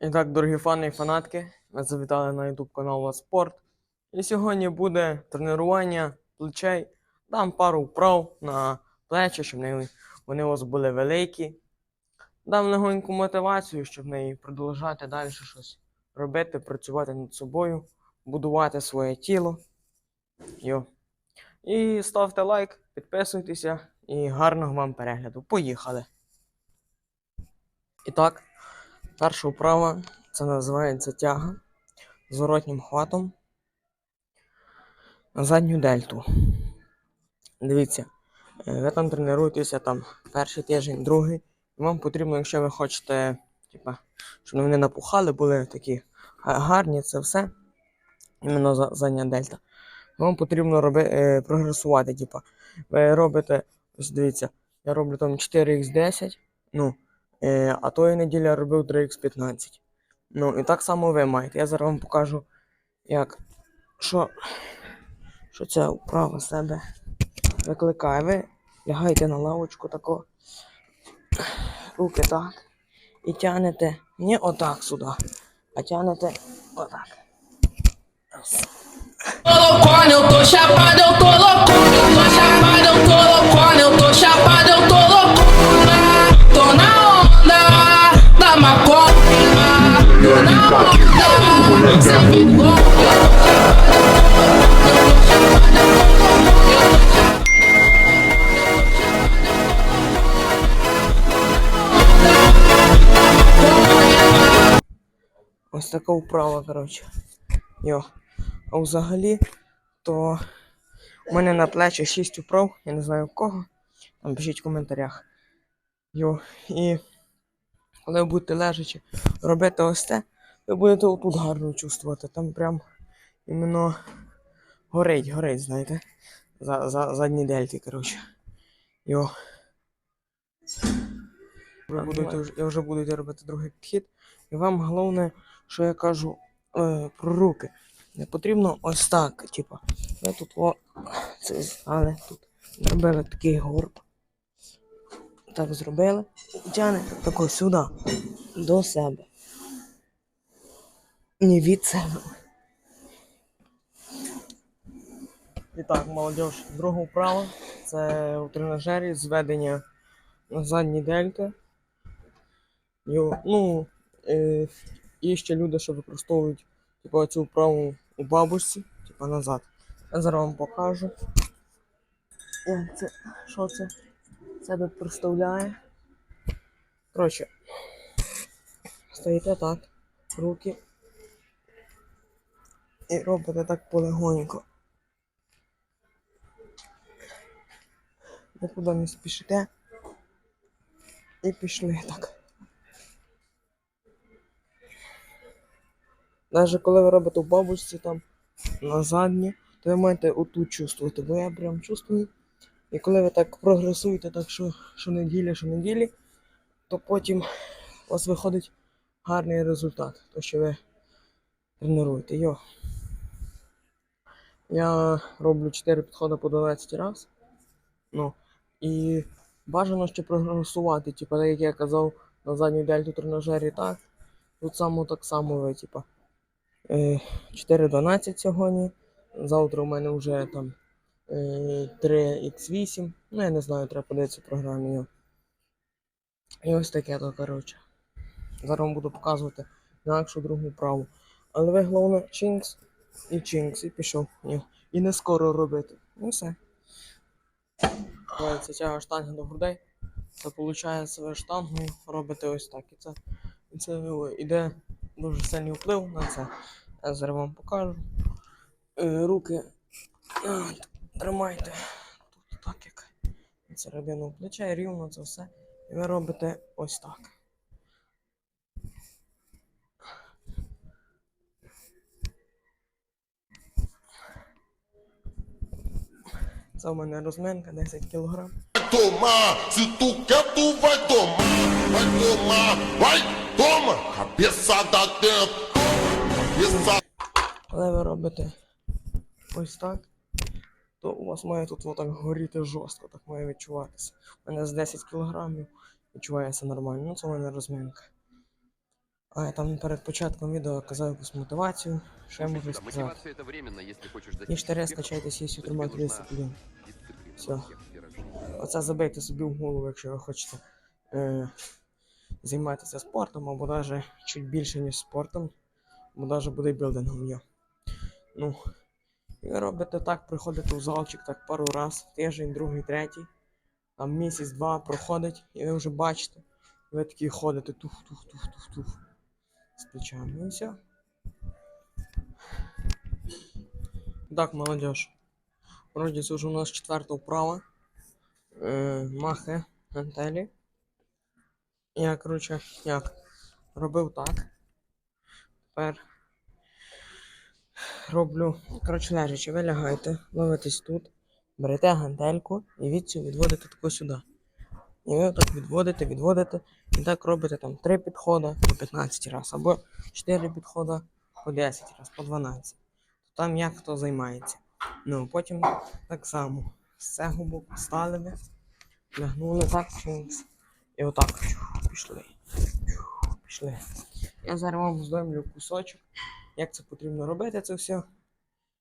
І так, дорогі фани і фанатки, ви завітали на YouTube канал «Вас Спорт. І сьогодні буде тренування плечей. Дам пару вправ на плечі, щоб вони, у вас були великі. Дам легоньку мотивацію, щоб неї продовжати далі щось робити, працювати над собою, будувати своє тіло. Йо. І ставте лайк, підписуйтеся і гарного вам перегляду. Поїхали! І так, перша вправа це називається тяга з зворотнім хватом на задню дельту. Дивіться, е, ви там тренуєтеся там перший тиждень, другий. Вам потрібно, якщо ви хочете, типа, щоб вони напухали, були такі гарні, це все. Іменно задня дельта. Вам потрібно роби, е, прогресувати. Типа, ви робите, ось дивіться, я роблю там 4х10, ну, а тої неділі робив 3х15. Ну, і так само ви маєте. Я зараз вам покажу, як, що, що ця вправа себе викликає. Ви лягаєте на лавочку тако, руки так, і тянете не отак сюди, а тянете отак. Ось. Ось така вправа, коротше. Йо. А взагалі, то у мене на плечі 6 вправ, я не знаю в кого. Там пишіть в коментарях. Йо. І коли будете лежачи робити ось це, ви будете отут гарно чувствувати. Там прям іменно горить, горить, знаєте. За, за задні дельті, коротше. Йо. Ви будете, вже- я вже буду робити другий підхід. І вам головне, що я кажу е, про руки. Не потрібно ось так, типа. Ви тут о, це але тут зробили такий горб. Так зробили. І тако сюди. До себе. Не від. І так, молодіж, друга вправа. Це у тренажері зведення на задні дельти. Ну, е, є ще люди, що використовують типу, цю вправу у бабусі, типу назад. Я зараз вам покажу. Це, що це себе представляє. Коротше, стоїте так, руки. І робите так полегонько. Нікуди не спішите. І пішли так. Навіть коли ви робите в бабусі там на задні, то ви маєте отут чувствувати, бо я прям чувствую. І коли ви так прогресуєте, так що щонеділі, щонеділі, то потім у вас виходить гарний результат, то що ви тренуєте. Йо. Я роблю 4 підходи по 12 раз. Ну, і бажано ще прогресувати, типу, так як я казав на задній дельту тренажері, так. Тут само так само ви, типа. Е, 4.12 сьогодні. Завтра у мене вже там е, 3х8. Ну, я не знаю, треба подивитися в програмі. І ось таке то, коротше. Зараз вам буду показувати інакшу другу вправу. Але ви головне чинкс і чинкс, і пішов. Ні. І не скоро робити. Ну все. Це тяга штанги до грудей. Це виходить, ви штангою робите ось так. І це, і це йде дуже сильний вплив на це. Я зараз вам покажу. Е, руки тримайте тут так, як середину плеча і рівно це все. І ви робите ось так. Це у мене розминка 10 кг. tomar. Se tu quer, tu vai tomar. Vai tomar, vai, toma. Cabeçada dentro. Cabeça Коли ви робите ось так, то у вас має тут отак горіти жорстко, так має відчуватися. У мене з 10 кг відчувається нормально. Ну це у мене розминка. А я там перед початком відео казав якусь мотивацію. Що я можу сказати? мотивация это временно, если хочешь достичь Ніж тере успеха, скачайте сісю, то тебе тримати дисципліну. жизни. Оце забийте собі в голову, якщо ви хочете е, займатися спортом, або навіть чуть більше, ніж спортом, або навіть бодибілдингом є. Ну, і ви робите так, приходите в залчик так пару раз, тиждень, другий, третій, там місяць-два проходить, і ви вже бачите, ви такі ходите тух-тух-тух-тух-тух все. Так, молодежь. Вроді це вже у нас четверта вправа. Е, махи гантелі. Я, коротше, як робив так. Тепер роблю. Коротше, лежачи, ви лягаєте, ловитесь тут, берете гантельку і відцю відводите тако сюди. І ви так відводите, відводите, і так робите там 3 підходи по 15 разів, або 4 підходи по 10 разів, по 12. Там як хто займається. Ну, потім так само. З цього боку стали ви, лягнули так, чункс. І отак пішли. Пішли. Я зараз вам здомлю кусочок, як це потрібно робити це все.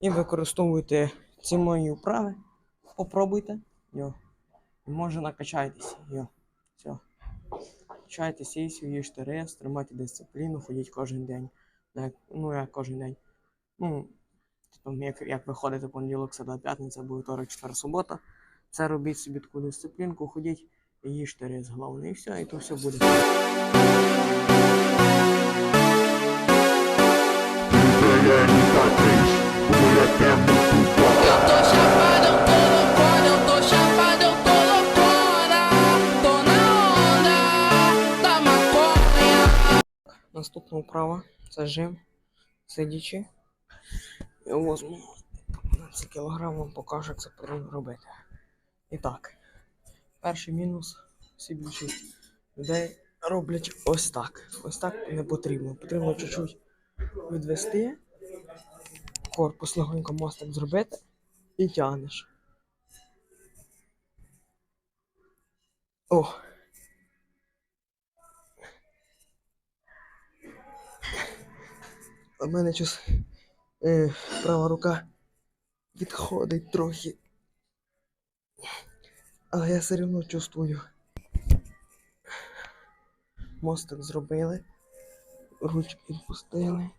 І використовуйте ці мої вправи. Попробуйте. Йо. Може накачайтеся. Йо. Все. Качайте сесію, їжте рис, тримайте дисципліну, ходіть кожен день. Ну, як- кожен день. Ну, там, як, як ви понеділок, середа, п'ятниця, або вівторок, четвер, субота. Це робіть собі таку дисциплінку, ходіть їжте рис головне, і все, і то все буде. Eu Наступна вправа це жим, сидячи. Я возьму 15 кг, вам покажу, як це потрібно робити. І так, перший мінус, всі більшість людей роблять ось так. Ось так не потрібно. Потрібно чуть-чуть відвести, корпус легонько мостик зробити і тягнеш. О! У мене щось е, права рука відходить трохи. Але я все одно чувствую. Мостик зробили. Ручки відпустили.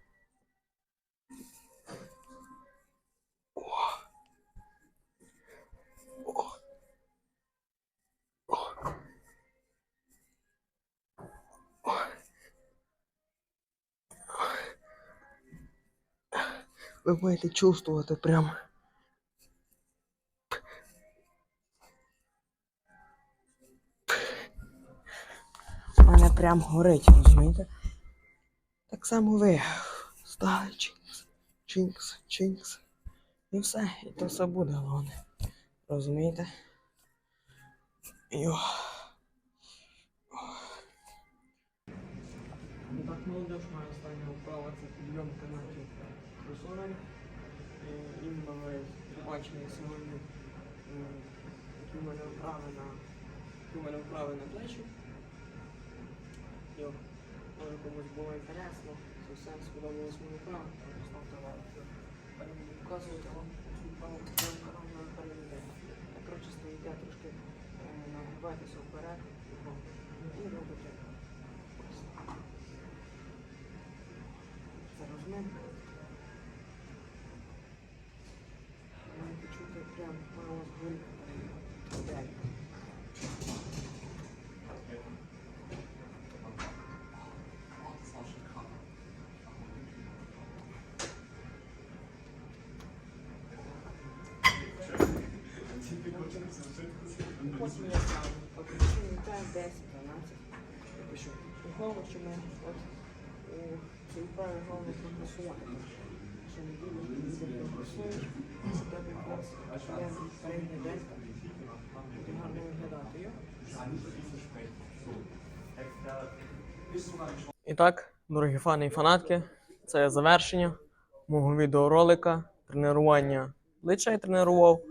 Ви маєте чувствувати прям. У мене прям горить, розумієте? Так само ви. Стали чинкс, чинкс, чинкс. І все, і то все буде головне. Розумієте? Йо. Так, молодежь моя остання вправа це підйом канатів просунень. І іменно ви бачили сьогодні, які в мене вправи на які в мене вправи на плечі. Йо, може комусь було інтересно, це все сподобалось мені вправи, то ставте лайк. Показувати вам каналом на. Так, коротше, стоїте трошки, е, нагибайтеся вперед і робите. Це розмін. Потім я ставлю, вітаю 10, 12. Я пишу. Головне, що ми от у цій вправі головне прогресувати. Що не діло, що не прогресуєш, що я передній день буде гарно виглядати. І так, дорогі фани і фанатки, це завершення мого відеоролика. Тренування плечей тренував,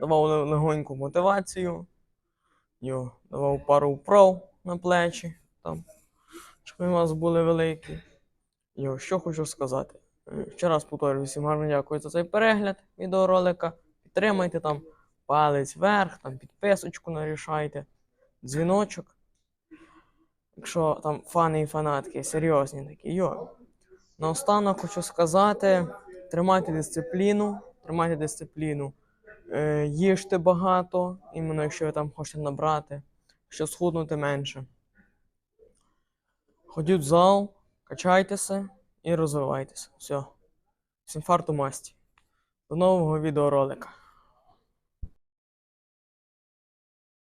давав ле- легоньку мотивацію. Йо, давав пару вправ на плечі. Там щоб у вас були великі. Йо, що хочу сказати. Ще раз повторюю, всім гарно дякую за цей перегляд відеоролика. Підтримайте там палець вверх, там підписочку нарішайте, дзвіночок. Якщо там фани і фанатки серйозні такі, йо. Наостанок хочу сказати: тримайте дисципліну, тримайте дисципліну, їжте багато, іменно якщо ви там хочете набрати, щоб схуднути менше. Ходіть в зал, качайтеся і розвивайтеся. Все. Всім фарту масті. До нового відеоролика.